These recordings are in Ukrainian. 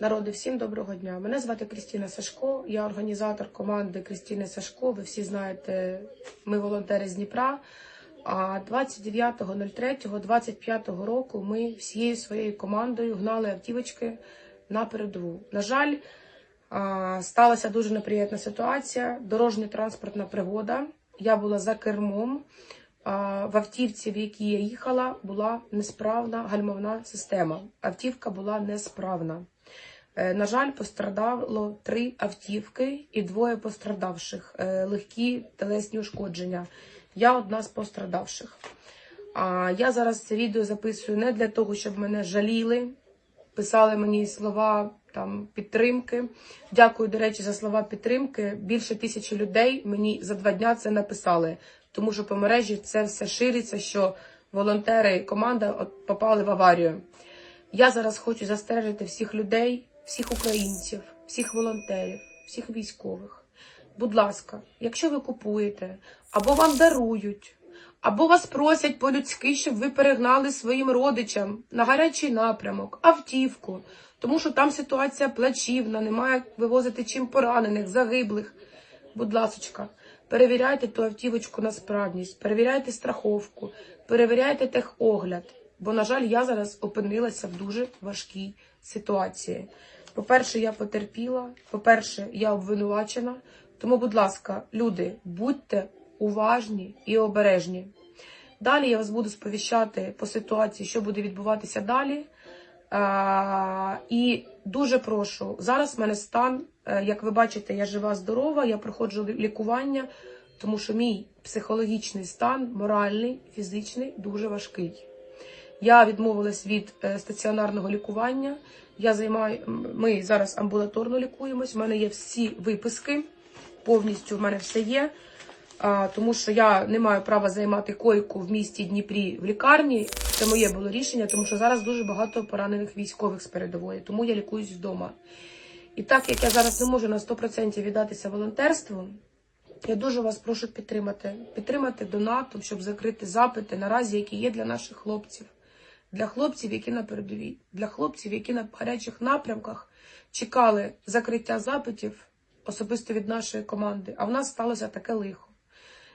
Народи, всім доброго дня. Мене звати Крістіна Сашко, я організатор команди Крістіни Сашко. Ви всі знаєте, ми волонтери з Дніпра. А 29.03.25 року ми всією своєю командою гнали автівочки на передову. На жаль, сталася дуже неприємна ситуація. Дорожньо-транспортна пригода. Я була за кермом. В автівці, в якій я їхала, була несправна гальмовна система. Автівка була несправна. Е, На жаль, пострадало три автівки і двоє пострадавших. Е, Легкі телесні ушкодження. Я одна з пострадавших. А я зараз це відео записую не для того, щоб мене жаліли, писали мені слова там підтримки. Дякую, до речі, за слова підтримки. Більше тисячі людей мені за два дня це написали, тому що по мережі це все шириться, що волонтери і команда попали в аварію. Я зараз хочу застережити всіх людей, всіх українців, всіх волонтерів, всіх військових. Будь ласка, якщо ви купуєте, або вам дарують, або вас просять по-людськи, щоб ви перегнали своїм родичам на гарячий напрямок, автівку, тому що там ситуація плачівна, немає як вивозити чим поранених, загиблих. Будь ласочка, перевіряйте ту автівочку на справність, перевіряйте страховку, перевіряйте техогляд. Бо, на жаль, я зараз опинилася в дуже важкій ситуації. По-перше, я потерпіла, по-перше, я обвинувачена. Тому, будь ласка, люди, будьте уважні і обережні. Далі я вас буду сповіщати по ситуації, що буде відбуватися далі. А, і дуже прошу, зараз в мене стан, е, як ви бачите, я жива, здорова, я проходжу лікування, тому що мій психологічний стан, моральний, фізичний, дуже важкий. Я відмовилась від е, стаціонарного лікування. Я займаю, ми зараз амбулаторно лікуємось. У мене є всі виписки, повністю в мене все є. Тому що я не маю права займати койку в місті Дніпрі в лікарні. Це моє було рішення, тому що зараз дуже багато поранених військових з передової, тому я лікуюсь вдома. І так як я зараз не можу на 100% віддатися волонтерству, я дуже вас прошу підтримати. Підтримати донатом, щоб закрити запити наразі, які є для наших хлопців. Для хлопців, які на передовій, для хлопців, які на гарячих напрямках чекали закриття запитів особисто від нашої команди. А в нас сталося таке лихо.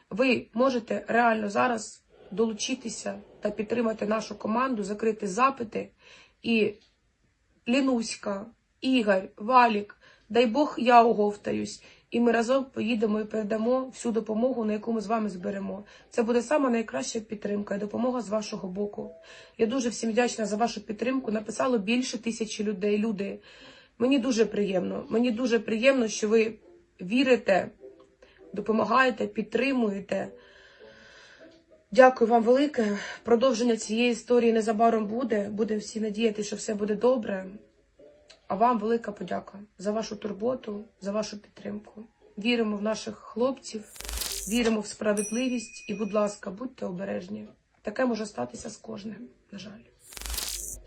Ви можете реально зараз долучитися та підтримати нашу команду, закрити запити. І Лінуська, Ігор, Валік, дай Бог, я оговтаюсь. І ми разом поїдемо і передамо всю допомогу, на яку ми з вами зберемо. Це буде сама найкраща підтримка і допомога з вашого боку. Я дуже всім вдячна за вашу підтримку. Написало більше тисячі людей. Люди, мені дуже приємно. Мені дуже приємно, що ви вірите, допомагаєте, підтримуєте. Дякую вам велике. Продовження цієї історії незабаром буде. Будемо всі надіяти, що все буде добре. А вам велика подяка за вашу турботу, за вашу підтримку. Віримо в наших хлопців, віримо в справедливість і, будь ласка, будьте обережні. Таке може статися з кожним, на жаль.